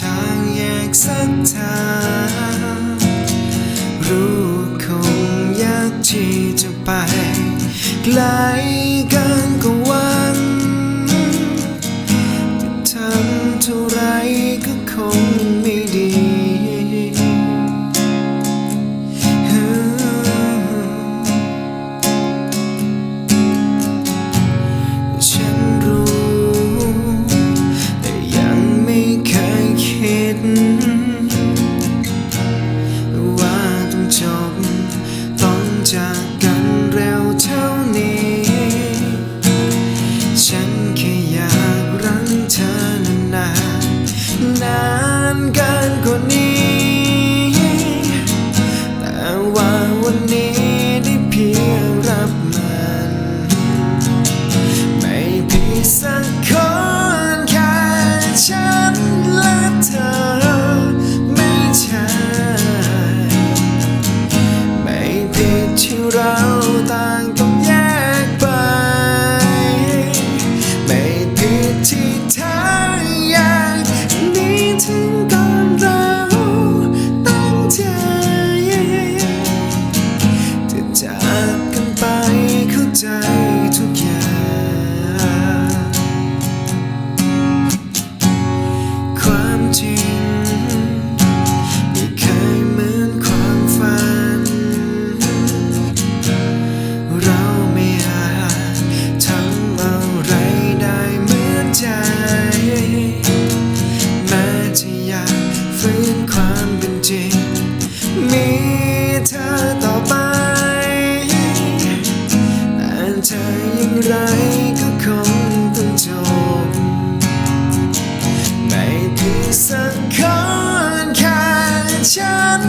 ทางแยกสักทางรู้คงยากที่จะไปไกลกันกว่า เธอไม่ใช่ไม่ผิดที่เราต่างต้องแยกไป ไม่ผิดที่เธอ ความเป็นจริง มีเธอต่อไป แต่เธอยังไรก็คงต้องจบไม่ผิดสักคนแค่ฉัน